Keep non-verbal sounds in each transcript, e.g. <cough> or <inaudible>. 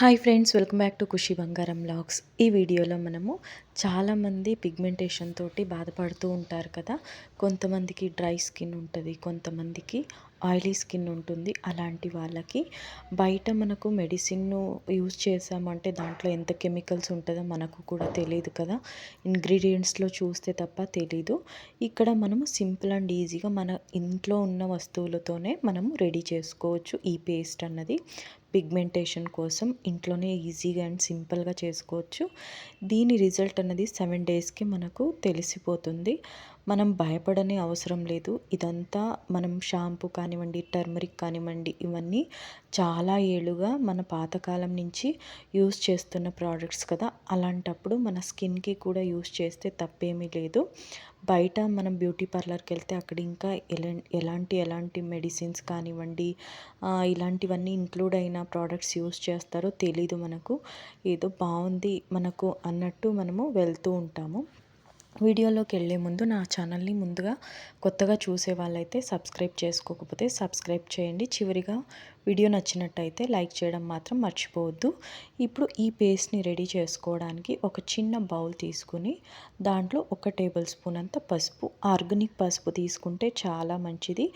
Hi friends welcome back to Khushi Bangaram vlogs ఈ వీడియోలో మనము చాలామంది పిగ్మెంటేషన్ తోటి బాధపడుతూ ఉంటారు కదా. కొంతమందికి డ్రై స్కిన్ ఉంటుంది కొంతమందికి ఆయిలీ స్కిన్ ఉంటుంది అలాంటి వాళ్ళకి. బయట మనకు మెడిసిన్ యూజ్ చేసామంటే దాంట్లో ఎంత కెమికల్స్ ఉంటుందో మనకు కూడా తెలియదు కదా. ఇంగ్రీడియంట్స్లో చూస్తే తప్ప తెలీదు. ఇక్కడ మనము సింపుల్ అండ్ ఈజీగా మన ఇంట్లో ఉన్న వస్తువులతోనే మనము రెడీ చేసుకోవచ్చు ఈ పేస్ట్ అన్నది. పిగ్మెంటేషన్ కోసం ఇంట్లోనే ఈజీగా అండ్ సింపుల్గా చేసుకోవచ్చు. దీని రిజల్ట్ అన్నది సెవెన్ డేస్కి మనకు తెలిసిపోతుంది. మనం భయపడని అవసరం లేదు. ఇదంతా మనం షాంపూ కానివ్వండి టర్మరిక్ కానివ్వండి ఇవన్నీ చాలా ఏళ్ళుగా మన పాతకాలం నుంచి యూస్ చేస్తున్న ప్రోడక్ట్స్ కదా. అలాంటప్పుడు మన స్కిన్కి కూడా యూస్ చేస్తే తప్పేమీ లేదు. బయట మనం బ్యూటీ పార్లర్కి వెళ్తే అక్కడ ఇంకా ఎలా ఎలాంటి ఎలాంటి మెడిసిన్స్ కానివ్వండి ఇలాంటివన్నీ ఇంక్లూడ్ అయిన ప్రోడక్ట్స్ యూస్ చేస్తారో తెలీదు మనకు. ఏదో బాగుంది మనకు అన్నట్టు మనము వెళ్తూ ఉంటాము. వీడియోలోకి వెళ్ళే ముందు నా ఛానల్ని ముందుగా కొత్తగా చూసే వాళ్ళైతే సబ్స్క్రైబ్ చేసుకోకపోతే సబ్స్క్రైబ్ చేయండి. చివరిగా వీడియో నచ్చినట్టయితే లైక్ చేయడం మాత్రం మర్చిపోవద్దు. ఇప్పుడు ఈ పేస్ట్ని రెడీ చేసుకోవడానికి ఒక చిన్న బౌల్ తీసుకుని దాంట్లో ఒక టేబుల్ స్పూన్ అంత పసుపు ఆర్గానిక్ పసుపు తీసుకుంటే చాలా మంచిది.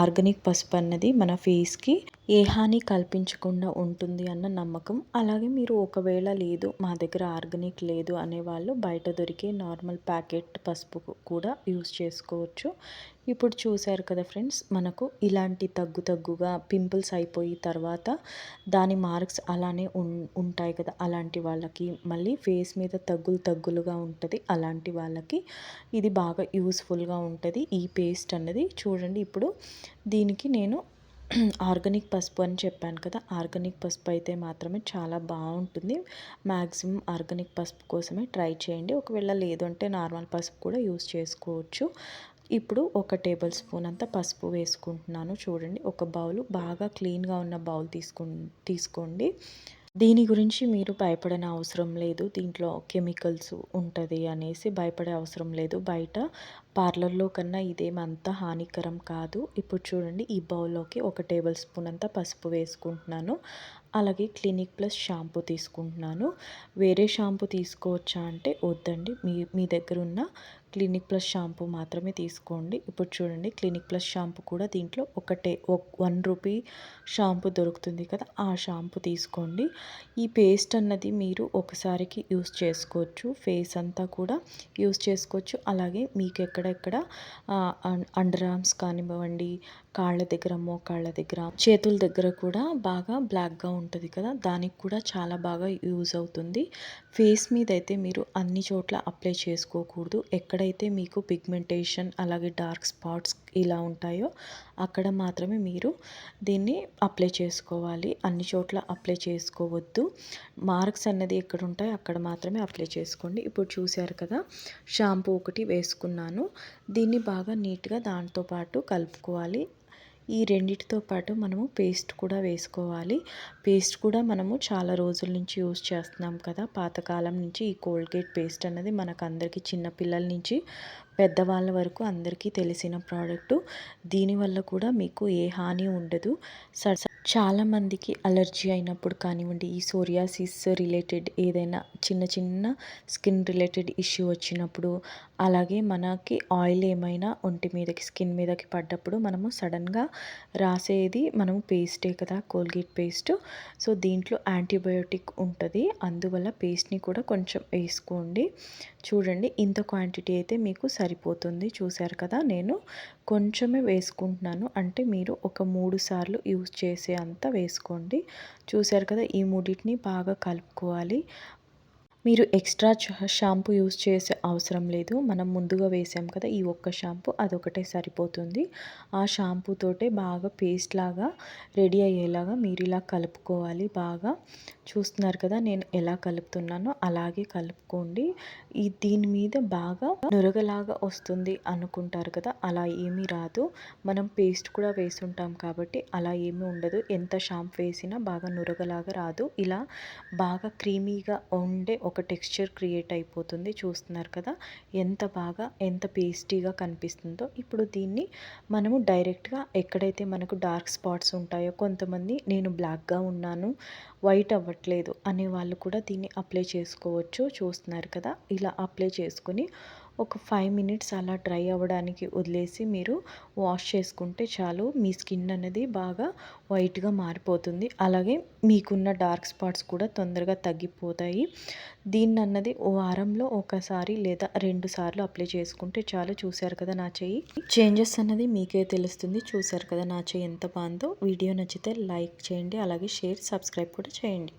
ఆర్గానిక్ పసుపు అన్నది మన ఫేస్కి ఏ హాని కల్పించకుండా ఉంటుంది అన్న నమ్మకం. అలాగే మీరు ఒకవేళ లేదు మా దగ్గర ఆర్గానిక్ లేదు అనేవాళ్ళు బయట దొరికే నార్మల్ ప్యాకెట్ పసుపు కూడా యూస్ చేసుకోవచ్చు. ఇప్పుడు చూశారు కదా ఫ్రెండ్స్ మనకు ఇలాంటి తగ్గు తగ్గుగా పింపుల్స్ అయిపోయి తర్వాత దాని మార్క్స్ అలానే ఉంటాయి కదా అలాంటి వాళ్ళకి. మళ్ళీ ఫేస్ మీద తగ్గులు తగ్గులుగా ఉంటుంది అలాంటి వాళ్ళకి ఇది బాగా యూస్ఫుల్గా ఉంటుంది. ఈ పేస్ట్ అన్నది చూడండి ఇప్పుడు. దీనికి నేను <clears throat> ఆర్గానిక్ పసుపు అని చెప్పాను కదా ఆర్గానిక్ పసుపు అయితే మాత్రమే చాలా బాగుంటుంది. మ్యాక్సిమం ఆర్గానిక్ పసుపు కోసమే ట్రై చేయండి. ఒకవేళ లేదంటే నార్మల్ పసుపు కూడా యూస్ చేసుకోవచ్చు. ఇప్పుడు ఒక టేబుల్ స్పూన్ అంత పసుపు వేసుకుంటున్నాను. చూడండి ఒక బౌల్ బాగా క్లీన్గా ఉన్న బౌల్ తీసుకు తీసుకోండి. దీని గురించి మీరు భయపడని అవసరం లేదు. దీంట్లో కెమికల్స్ ఉంటుంది అనేసి భయపడే అవసరం లేదు. బయట పార్లర్లో కన్నా ఇదేమంత హానికరం కాదు. ఇప్పుడు చూడండి ఈ బౌల్లోకి ఒక టేబుల్ స్పూన్ అంతా పసుపు వేసుకుంటున్నాను. అలాగే క్లినిక్ ప్లస్ షాంపూ తీసుకుంటున్నాను. వేరే షాంపూ తీసుకోవచ్చా అంటే వద్దండి. మీ మీ దగ్గర ఉన్న క్లినిక్ ప్లస్ షాంపూ మాత్రమే తీసుకోండి. ఇప్పుడు చూడండి క్లినిక్ ప్లస్ షాంపూ కూడా దీంట్లో ఒకటే వన్ రూపీ షాంపూ దొరుకుతుంది కదా ఆ షాంపూ తీసుకోండి. ఈ పేస్ట్ అన్నది మీరు ఒకసారికి యూస్ చేసుకోవచ్చు. ఫేస్ అంతా కూడా యూస్ చేసుకోవచ్చు. అలాగే మీకు ఎక్కడెక్కడ అండర్ ఆర్మ్స్ కానివ్వండి కాళ్ళ దగ్గర మోకాళ్ళ దగ్గర చేతుల దగ్గర కూడా బాగా బ్లాక్గా ఉంటుంది కదా? దానికి కూడా చాలా బాగా యూజ్ అవుతుంది. ఫేస్ మీద అయితే మీరు అన్ని చోట్ల అప్లై చేసుకోకూడదు. ఎక్కడైతే మీకు పిగ్మెంటేషన్ అలాగే డార్క్ స్పాట్స్ ఇలా ఉంటాయో అక్కడ మాత్రమే మీరు దీన్ని అప్లై చేసుకోవాలి. అన్ని చోట్ల అప్లై చేసుకోవద్దు. మార్క్స్ అన్నది ఎక్కడ ఉంటాయో అక్కడ మాత్రమే అప్లై చేసుకోండి. ఇప్పుడు చూశారు కదా షాంపూ ఒకటి వేసుకున్నాను. దీన్ని బాగా నీట్గా దాంతోపాటు కలుపుకోవాలి. ఈ రెండిటితో పాటు మనము పేస్ట్ కూడా వేసుకోవాలి. పేస్ట్ కూడా మనము చాలా రోజుల నుంచి యూజ్ చేస్తున్నాం కదా. పాతకాలం నుంచి ఈ కోల్గేట్ పేస్ట్ అన్నది మనకు అందరికీ చిన్నపిల్లల నుంచి పెద్దవాళ్ళ వరకు అందరికీ తెలిసిన ప్రోడక్టు. దీనివల్ల కూడా మీకు ఏ హాని ఉండదు. చాలామందికి అలర్జీ అయినప్పుడు కానివ్వండి ఈ సోరియాసిస్ రిలేటెడ్ ఏదైనా చిన్న చిన్న స్కిన్ రిలేటెడ్ ఇష్యూ వచ్చినప్పుడు అలాగే మనకి ఆయిల్ ఏమైనా ఒంటి మీదకి స్కిన్ మీదకి పడ్డప్పుడు మనము సడన్గా రాసేది మనము పేస్టే కదా కోల్గేట్ పేస్ట్. సో దీంట్లో యాంటీబయోటిక్ ఉంటుంది. అందువల్ల పేస్ట్ని కూడా కొంచెం వేసుకోండి. చూడండి ఇంత క్వాంటిటీ అయితే మీకు సరిపోతుంది. చూశారు కదా నేను కొంచెమే వేసుకుంటున్నాను. అంటే మీరు ఒక మూడు సార్లు యూజ్ చేసే అంత వేసుకోండి. చూశారు కదా ఈ మూడింటిని బాగా కలుపుకోవాలి. మీరు ఎక్స్ట్రా షాంపూ యూస్ చేసే అవసరం లేదు. మనం ముందుగా వేసాం కదా ఈ ఒక్క షాంపూ అదొకటే సరిపోతుంది. ఆ షాంపూతోటే బాగా పేస్ట్ లాగా రెడీ అయ్యేలాగా మీరు ఇలా కలుపుకోవాలి బాగా. చూస్తున్నారు కదా నేను ఎలా కలుపుతున్నానో అలాగే కలుపుకోండి. ఈ దీని మీద బాగా నురగలాగా వస్తుంది అనుకుంటారు కదా అలా ఏమీ రాదు. మనం పేస్ట్ కూడా వేసుంటాం కాబట్టి అలా ఏమీ ఉండదు. ఎంత షాంపూ వేసినా బాగా నురగలాగా రాదు. ఇలా బాగా క్రీమీగా ఉండే ఒక ఒక టెక్స్చర్ క్రియేట్ అయిపోతుంది. చూస్తున్నారు కదా? ఎంత బాగా ఎంత పేస్టీగా కనిపిస్తుందో. ఇప్పుడు దీన్ని మనము డైరెక్ట్గా ఎక్కడైతే మనకు డార్క్ స్పాట్స్ ఉంటాయో కొంతమంది నేను బ్లాక్గా ఉన్నాను వైట్ అవ్వట్లేదు అనే వాళ్ళు కూడా దీన్ని అప్లై చేసుకోవచ్చు. చూస్తున్నారు కదా? ఇలా అప్లై చేసుకొని ఒక ఫైవ్ మినిట్స్ అలా డ్రై అవ్వడానికి వదిలేసి మీరు వాష్ చేసుకుంటే చాలు. మీ స్కిన్ అనేది బాగా వైట్గా మారిపోతుంది. అలాగే మీకున్న డార్క్ స్పాట్స్ కూడా తొందరగా తగ్గిపోతాయి. దీన్ని అన్నది వారంలో ఒకసారి లేదా రెండు సార్లు అప్లై చేసుకుంటే చాలు. చూశారు కదా నా చెయ్యి? చేంజెస్ అన్నది మీకే తెలుస్తుంది. చూశారు కదా నా చెయ్యి ఎంత బాగుందో? వీడియో నచ్చితే లైక్ చేయండి. అలాగే షేర్ సబ్స్క్రైబ్ కూడా చేయండి.